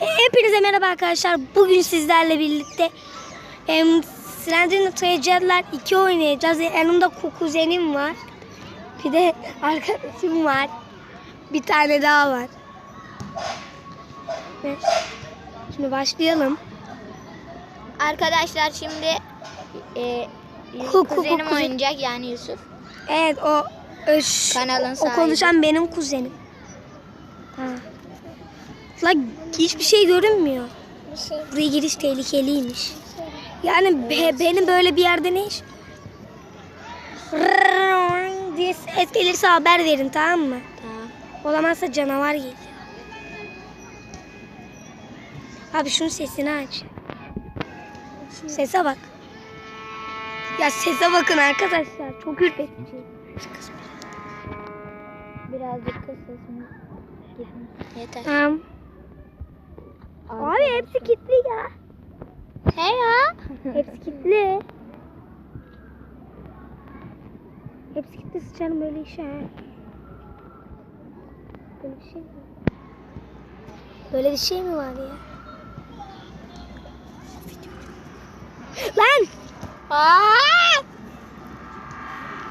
Hepinize merhaba arkadaşlar. Bugün sizlerle birlikte em, Slender'ın Tragediler 2 oynayacağız. Yanımda ku- kuzenim var. Bir de arkadaşım var. Bir tane daha var. Ve Şimdi başlayalım. Arkadaşlar şimdi e, Ku- ku- kuzenim kuzen- oynayacak yani Yusuf. Evet o öş, Kanalın o sahibi. konuşan benim kuzenim. Ha. La hiçbir şey görünmüyor. Buraya giriş tehlikeliymiş. Yani be- benim böyle bir yerde ne iş? Diye ses gelirse haber verin tamam mı? Tamam. Olamazsa canavar geliyor. Abi şunun sesini aç. Sese bak. Ya sese bakın arkadaşlar. Çok ürpetici. Birazcık kız sesini. Yeter. Tamam. Abi hepsi kilitli ya. He ya. Hepsi kilitli. Hepsi kilitli sıçarım böyle işe. Böyle bir şey mi? Böyle bir şey mi var ya? Lan! Aa!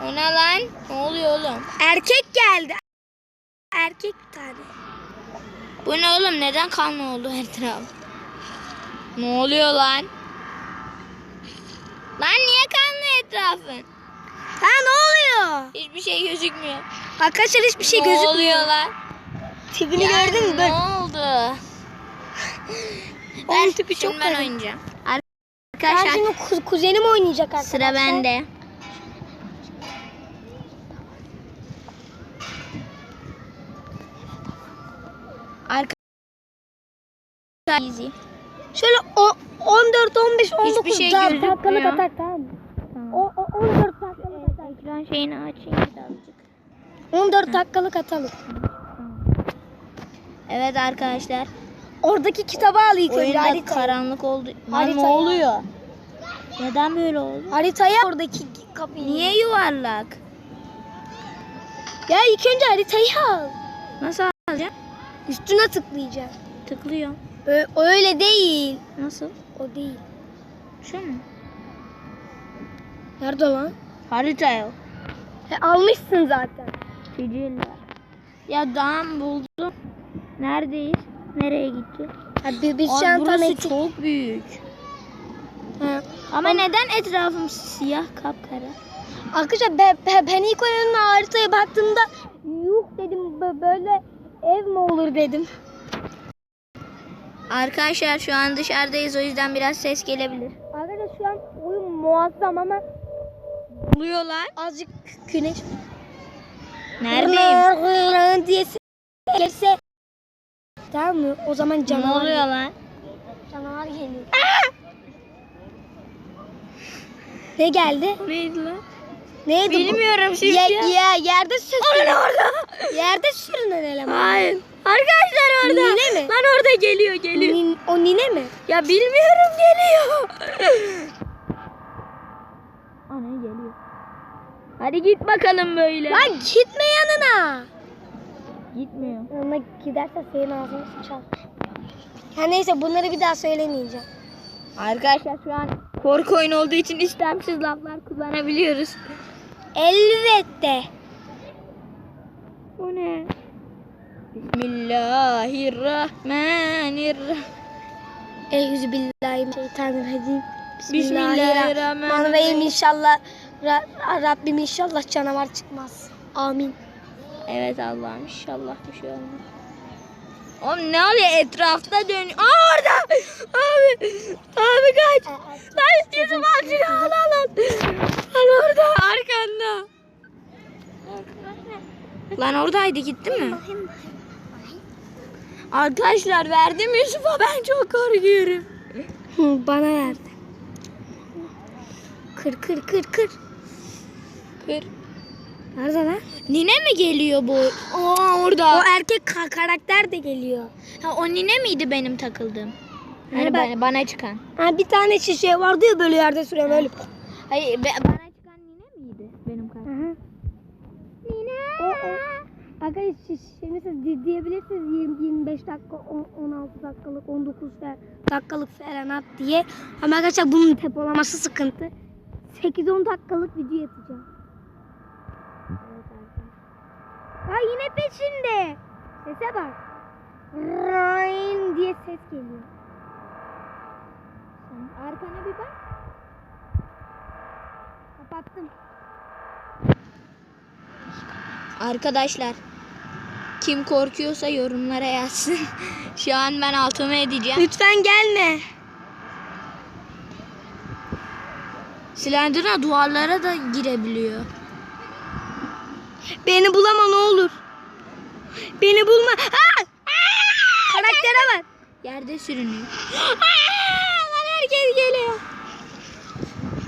O ne lan? Ne oluyor oğlum? Erkek geldi. Erkek bir tane. Bu ne oğlum? Neden kanlı oldu her taraf? Ne oluyor lan? Lan niye kanlı etrafın? Ha ne oluyor? Hiçbir şey gözükmüyor. Arkadaşlar hiçbir şey ne gözükmüyor. oluyor lan? Tipini Ya gördün mü? Ne oldu? Ben tipi çok şimdi ben oynayacağım. Ben Arkadaşlar şimdi ku- kuzenim oynayacak arkadaşlar. sıra bende. Easy. Şöyle o 14, 15, 19 Hiçbir şey gözükmüyor. dakikalık atar tamam mı? O, o 14 dakikalık atar. Ekran şeyini açayım birazcık. 14 dakikalık atalım. Evet arkadaşlar. Oradaki kitabı al ilk önce harita. karanlık oldu. Lan Haritayı ne oluyor? Neden böyle oldu? Haritayı al oradaki kapıyı. Niye yuvarlak? Ya ilk önce haritayı al. Nasıl alacağım? Üstüne tıklayacaksın. Tıklıyorum. Ö- öyle değil. Nasıl? O değil. Şu mu? Nerede lan? Harita yok. He, almışsın zaten. Siciller. Ya tamam buldum. Neredeyiz? Nereye gitti? Hadi biz Ay, şu burası eksik. çok büyük. Ha. Ama neden etrafım siyah kapkara? Arkadaşlar ben, ben, ben ilk oyunun haritaya baktığımda yuh dedim bö- böyle ev mi olur dedim. Arkadaşlar şu an dışarıdayız o yüzden biraz ses gelebilir. Arkadaşlar şu an oyun muazzam ama Buluyorlar. azıcık güneş Neredeyim? diye gelirse tamam mı? O zaman Ne canavar oluyor lan? Canavar geliyor. ne geldi? Neydi lan? Neydi Bilmiyorum bu? simsiyah. Ye, ye, yerde sürünen orada. Yerde sürünen eleman. Hayır. Arkadaşlar orada. Nine mi? Lan orada geliyor geliyor. Nin- o nine mi? Ya bilmiyorum geliyor. Ana geliyor. Hadi git bakalım böyle. Lan gitme yanına. Gitmiyor. Yanına giderse senin ağzını sıçar. Ya neyse bunları bir daha söylemeyeceğim. Arkadaşlar şu an korku oyunu olduğu için istemsiz laflar kullanabiliyoruz. Elbette. Bu ne? Bismillahirrahmanirrahim. Eyyüzübillahimineşşeytanirracim. Bismillahirrahmanirrahim. İnşallah Ra- Rabbim inşallah canavar çıkmaz. Amin. Evet Allah'ım inşallah bir şey olmaz. Oğlum ne oluyor etrafta dön. Aa orada. Abi. Abi kaç. Lan Yusuf al silahını al lan. Lan orada arkanda. Lan oradaydı gitti mi? Arkadaşlar verdim Yusuf'a ben çok korkuyorum. Bana verdi. Kır kır kır kır. Kır. Nerede lan? Nine mi geliyor bu? Aa O orada. erkek ka- karakter de geliyor. Ha, o nine miydi benim takıldığım? Hani Hani ben- bana, bana çıkan. Ha bir tane şişe vardı ya böyle yerde sürüyor böyle. Hayır be- bana çıkan nine miydi benim kardeşim? Hı hı. Nine. O, o. Arkadaşlar şimdi siz di- diyebilirsiniz 20, 25 dakika, on- 16 dakikalık, 19 fe- dakikalık falan at diye. Ama arkadaşlar bunun depolaması sıkıntı. 8-10 dakikalık video atacağım. Ha yine peşinde. Sese bak. Ryan diye ses geliyor. Arkana bir bak. Kapattım. Arkadaşlar kim korkuyorsa yorumlara yazsın. Şu an ben altıma edeceğim. Lütfen gelme. Slender'a duvarlara da girebiliyor. Beni bulama ne olur. Beni bulma. Ha! Karaktere bak. Yerde sürünüyor. Lan herkes geliyor.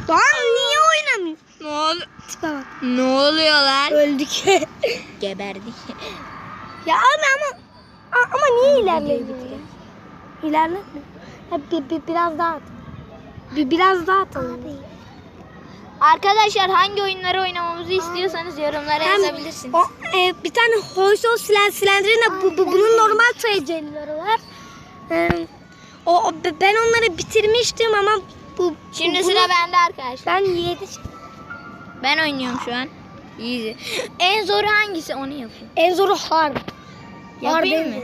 Lan niye oynamıyor? Ne oluyor? Tipe bak. Ne oluyor lan? Öldük. Geberdik. Ya ama A- ama niye bitirelim. İlerletme. Ha, bir, bir, biraz daha at. Bir, biraz daha atalım. Arkadaşlar hangi oyunları oynamamızı istiyorsanız yorumlara Hem- yazabilirsiniz. O, e, bir tane Hoysol Silen Silendir'in bu, bu- bunun normal trajeleri var. E, o, o- ben onları bitirmiştim ama bu Şimdi bu- sıra bunu- bende arkadaşlar. Ben yedi Ben oynuyorum şu an. Easy. En zoru hangisi onu yapayım. en zoru hard. Yapayım mı?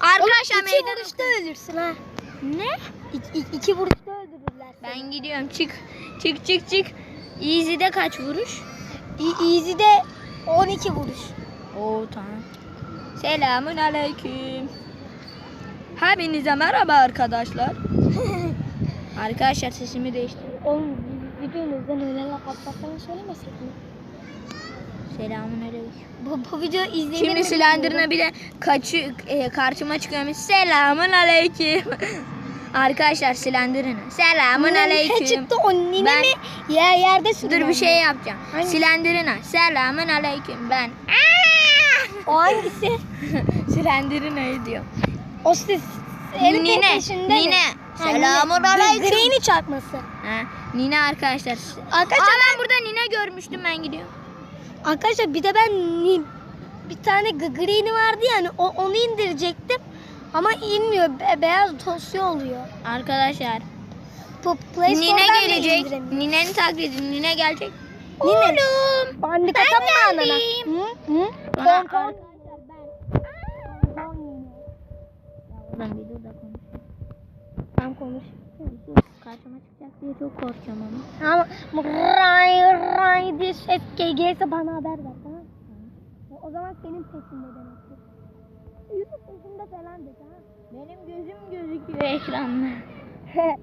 Arkadaşlar Oğlum, iki meydan vuruşta ölürsün ha. Ne? İki, iki, iki vuruşta öldürürler seni. Ben gidiyorum. Çık. Çık çık çık. Easy'de kaç vuruş? E- Easy'de 12 vuruş. Oo tamam. Selamun aleyküm. Hepinize merhaba arkadaşlar. arkadaşlar sesimi değiştirdim. Oğlum videonuzdan öyle laf atmaklarını söylemesek mi? Selamun aleyküm. Bu, bu video izlenir Şimdi bir de kaçı e, karşıma çıkıyormuş. Selamun aleyküm. Arkadaşlar Slender'ına. Selamun bilmiyorum. Ne aleyküm. çıktı o nine Ben- mi? Yer, yerde sürüyor. Dur bir şey yapacağım. Hangi- Slender'ına. Selamun aleyküm. Ben. O hangisi? Slender'ına diyor. O ses. Nine. Nine. Selamun aleyküm. Green'i çarpması. Ha, Nine arkadaşlar. Arkadaşlar Aa, ben burada Nine görmüştüm ben gidiyorum. Arkadaşlar bir de ben bir tane green'i vardı yani o, onu indirecektim. Ama inmiyor. Be- beyaz dosya oluyor. Arkadaşlar Bu Play Nine gelecek. Nine'nin taklidi Nine gelecek. Nine. Oğlum. Atam mı geldim. Hı? Hı? Bana- Ton ton. Oğlum bir dur da konuş. Tamam konuş. Karşıma çıkacak diye çok korkuyorum ama. Ama ray ray diye ses ge- gelirse bana haber ver tamam mı? O- zaman senin peşinde demektir. Yusuf peşinde falan de tamam mı? Benim gözüm gözüküyor ekranda.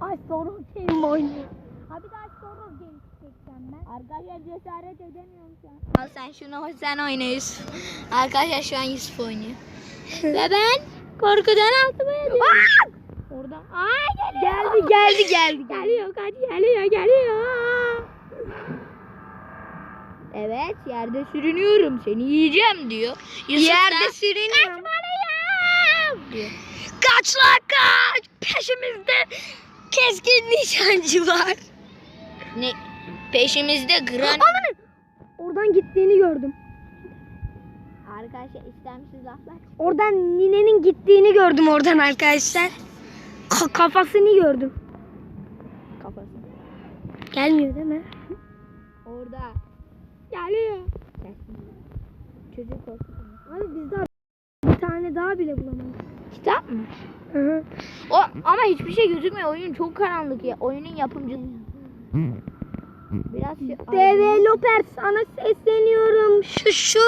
Ay sonra şeyim oynuyor. Abi daha sonra game çekeceğim ben. Arkadaşlar cesaret edemiyorum şu an. Al sen şunu sen oyna Yusuf. Arkadaşlar şu an Yusuf oynuyor. Ve ben korkudan altıma ediyorum. Orada. Aa geliyor. Geldi geldi geldi. Geliyor kaç geliyor geliyor. Evet yerde sürünüyorum seni yiyeceğim diyor. Yusuf Yerde da, sürünüyorum. Kaçmalıyım diyor. Kaç lan kaç. Peşimizde keskin nişancı var. Ne? Peşimizde gran... Ananı. Oradan gittiğini gördüm. Arkadaşlar istemsiz laflar. Oradan ninenin gittiğini gördüm oradan arkadaşlar. Ka- kafasını gördüm. Kafası. Gelmiyor değil mi? Orada. Geliyor. Çocuk korkutuyor. Abi biz daha bir tane daha bile bulamadık. Kitap mı? Hı hı. O ama hiçbir şey gözükmüyor. Oyun çok karanlık ya. Oyunun yapımcısı. Biraz şey, Developer sana sesleniyorum. Şu şu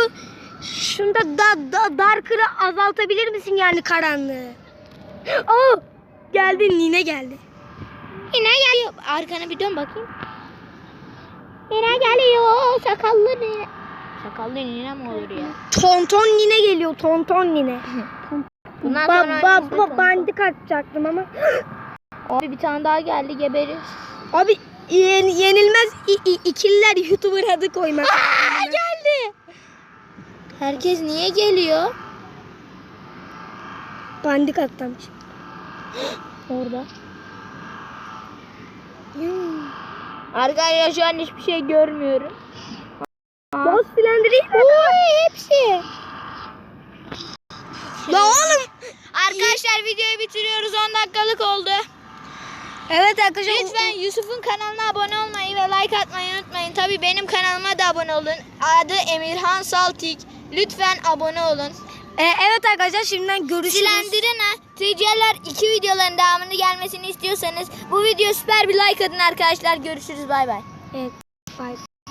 şunda da, da darkırı azaltabilir misin yani karanlığı? Oh! Geldi Nine geldi. Yine geliyor. Arkana bir dön bakayım. Yine geliyor. Sakallı nine. Sakallı nine mi olur ya? Tonton Nine geliyor. Tonton Nine. Bundan Ba, sonra ba, ba, ton- bandik atacaktım ama. Abi bir tane daha geldi geberiz. Abi yen- yenilmez ikililer YouTuber adı koymak. Aa, geldi. Herkes niye geliyor? bandik atlamış. Orada. Arkadaşlar şu an hiçbir şey görmüyorum. Boz silendireyim mi? Hepsi. La oğlum. Arkadaşlar videoyu bitiriyoruz. 10 dakikalık oldu. Evet arkadaşlar. Lütfen Yusuf'un kanalına abone olmayı ve like atmayı unutmayın. Tabii benim kanalıma da abone olun. Adı Emirhan Saltik. Lütfen abone olun. E, evet arkadaşlar şimdiden görüşürüz. Silendirine TC'ler 2 videoların devamını gelmesini istiyorsanız bu video süper bir like atın arkadaşlar. Görüşürüz bay bay. Evet. Bye.